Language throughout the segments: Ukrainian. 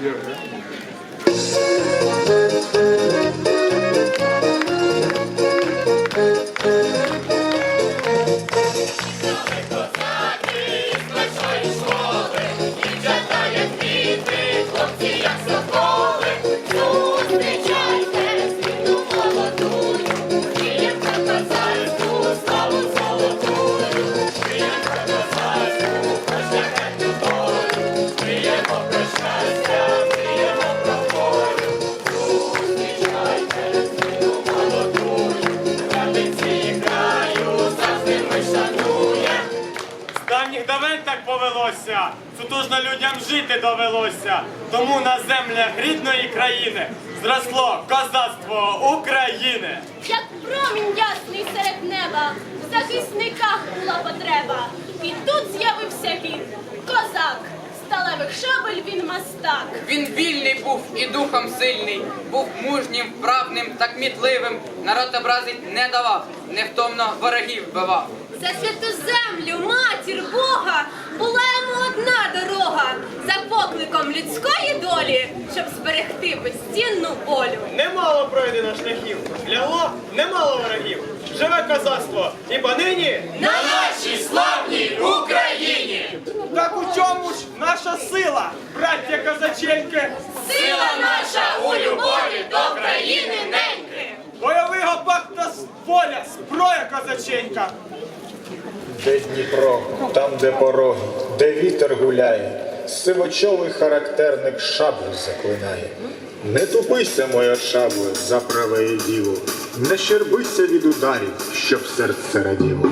Biliyorum. Сутужно людям жити довелося. Тому на землях рідної країни зросло козацтво України. Як промінь ясний серед неба, в захисниках була потреба. І тут з'явився він, козак, сталевих шабель він мастак. Він вільний був і духом сильний, був мужнім, вправним та кмітливим. Народ образить не давав, невтомно ворогів вбивав. За святу землю, матір Бога, була йому одна дорога за покликом людської долі, щоб зберегти безцінну волю. Немало пройдено шляхів, лягло немало ворогів. Живе козацтво і понині. На нашій славній Україні! Так у чому ж наша сила, браття козаченьки? Сила наша у любові до країни неньки! Бойовий гопак та воля, зброя козаченька. Де Дніпро, там, де пороги, де вітер гуляє, сивочовий характерник шаблю заклинає. Не тупися, моя шабло, за праве діло, не щербися від ударів, щоб серце раділо.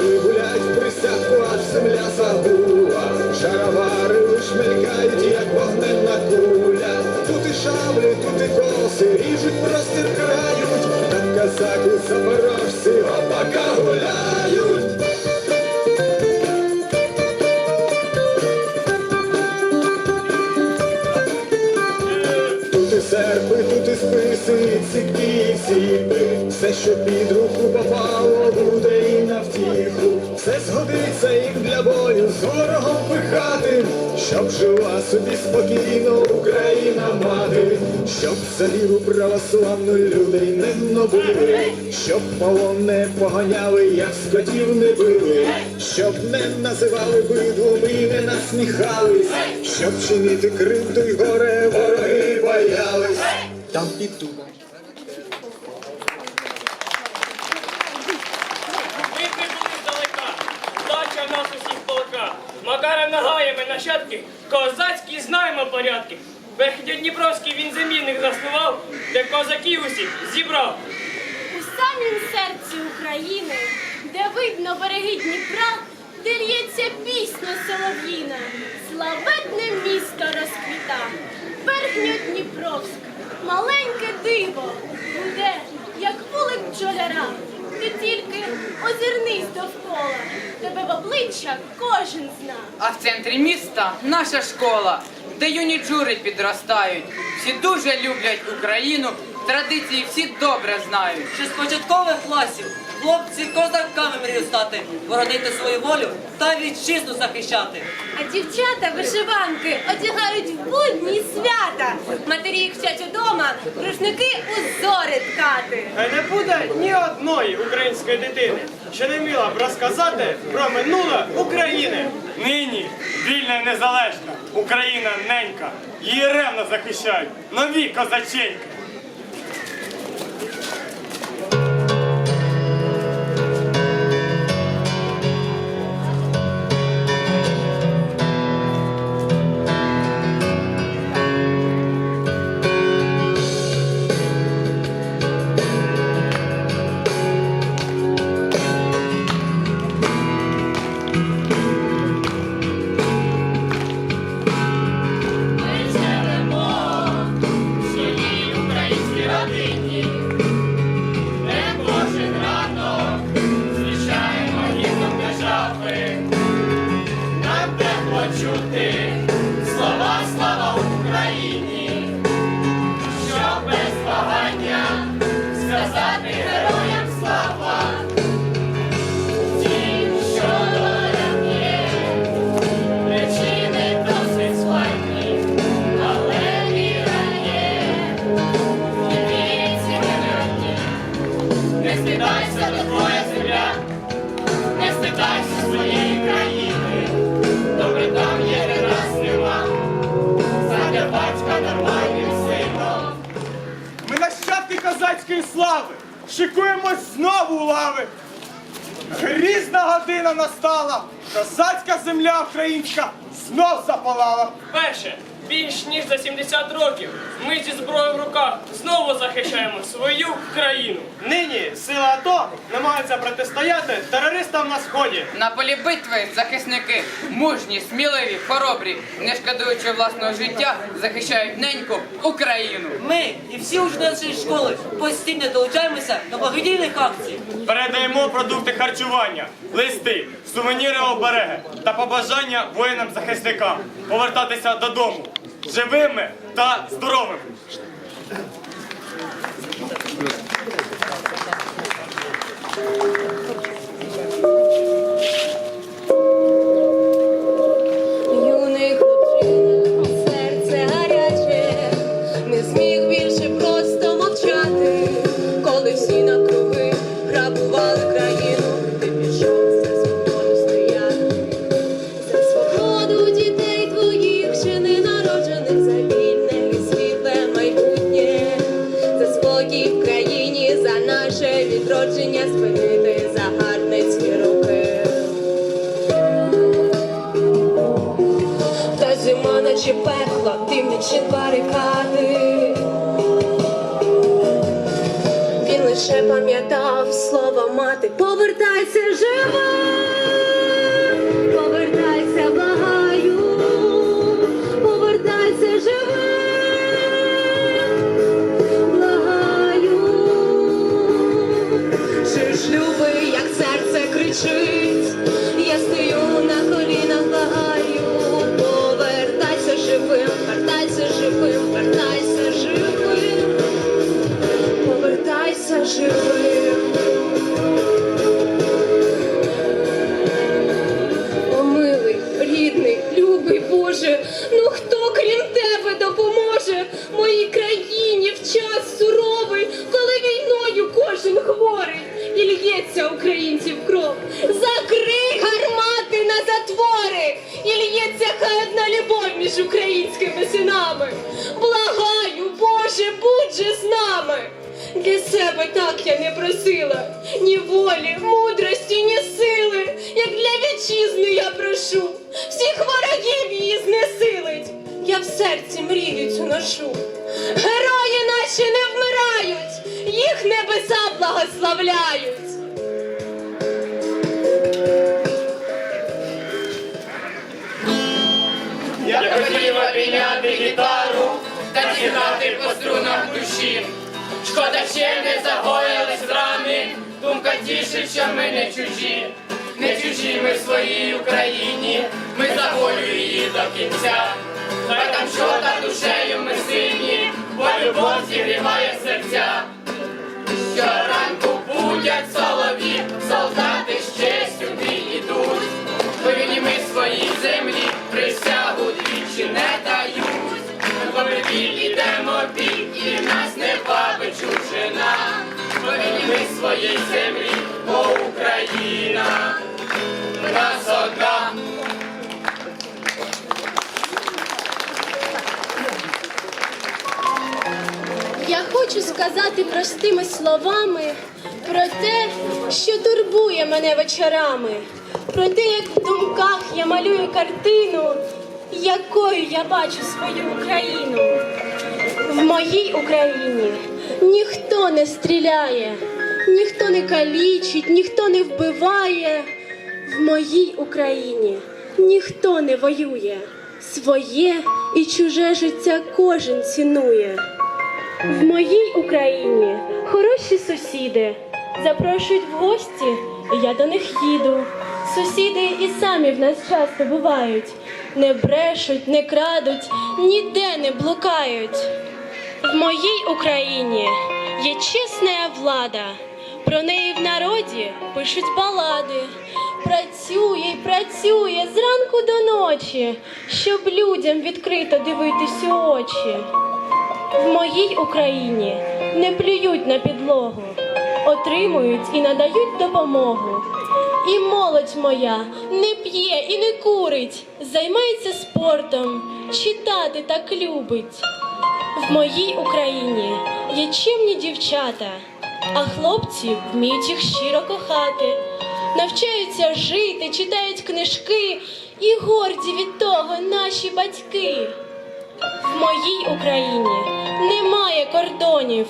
Як гулять присядку, аж земля забула, шаровари лиш мелькають, як вогненна куля. Тут і шаблі, тут і коси, ріжуть простір крають, так козаки запорожці гопака гуляють. Тут і серпи, тут і списи, і ціпки, і. Все, що під руку попало, буде згодиться їм для бою з ворогом пихати, щоб жила собі спокійно Україна мати, щоб за віру православну людей не гнобили, щоб полон не поганяли, як скотів не били, щоб не називали бидлом і не насміхались, щоб чинити кривду й горе вороги боялись. Там під дубом. Ми прибули здалека, дача в нас усіх полка. Макаром нащадки, козацькі знаємо порядки. Верхньодніпровський він замінник заснував, де козаків усіх зібрав. У самім серці України, де видно береги Дніпра, де лється пісня солов'їна, славетне місто розквіта, Верхньодніпровськ, маленьке диво, буде, як вулик бджоляра. Ти тільки озирнись довкола, тебе в обличчя кожен зна. А в центрі міста наша школа, де юні джури підростають. Всі дуже люблять Україну, традиції всі добре знають. Ще з початкових класів хлопці козаками мріють стати, боронити свою волю та вітчизну захищати. А дівчата вишиванки одягають Матері їх вчать удома, рушники узори ткати. Не буде ні одної української дитини, що не вміла б розказати про минуле України. Нині вільна і незалежна Україна ненька. Її ревно захищають нові козаченьки. Сказати шикуємось знову у лави. Грізна година настала, козацька земля українська знов запалала. Перше, більш ніж за 70 років ми зі зброєю в руках знову захищаємо свою країну. Нині сила АТО намагаються протистояти терористам на сході. На полі битви захисники мужні, сміливі, хоробрі, не шкодуючи власного життя, захищають неньку Україну. Ми і всі учні нашої школи постійно долучаємося до благодійних акцій. Передаємо продукти харчування, листи, сувеніри обереги та побажання воїнам-захисникам повертатися додому живими та здоровими. Наче пекло, димлячи барикади. Він лише пам'ятав слово мати. Повертайся живим, між українськими синами. Благаю, Боже, будь же з нами. Для себе так я не просила ні волі, мудрості, ні сили, як для вітчизни я прошу, всіх ворогів її знесилить. Я в серці мрію цю ношу. Герої наші не вмирають, їх небеса благословляють. Душі. Шкода ще не загоїлись рани, думка тішить, що ми не чужі, не чужі ми в своїй Україні, ми за волю її до кінця. Хай там що та душею ми сині, бо любов зігріває серця. Щоранку будять солові, солдати з честю бій ідуть. Винні ми своїй землі, своїй землі, бо Україна. Нас одна. Я хочу сказати простими словами про те, що турбує мене вечорами, про те, як в думках я малюю картину, якою я бачу свою Україну. В моїй Україні ніхто не стріляє, ніхто не калічить, ніхто не вбиває. В моїй Україні ніхто не воює. Своє і чуже життя кожен цінує. В моїй Україні хороші сусіди запрошують в гості, і я до них їду. Сусіди і самі в нас часто бувають, не брешуть, не крадуть, ніде не блукають. В моїй Україні є чесна влада, про неї в народі пишуть балади. Працює й працює зранку до ночі, щоб людям відкрито дивитись у очі. В моїй Україні не плюють на підлогу, отримують і надають допомогу. І молодь моя не п'є і не курить, займається спортом, читати так любить. В моїй Україні є чимні дівчата, а хлопці вміють їх щиро кохати, навчаються жити, читають книжки і горді від того наші батьки. В моїй Україні немає кордонів,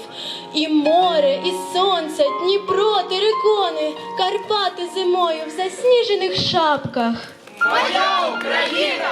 і море, і сонце, Дніпро, терикони, Карпати зимою в засніжених шапках. Моя Україна!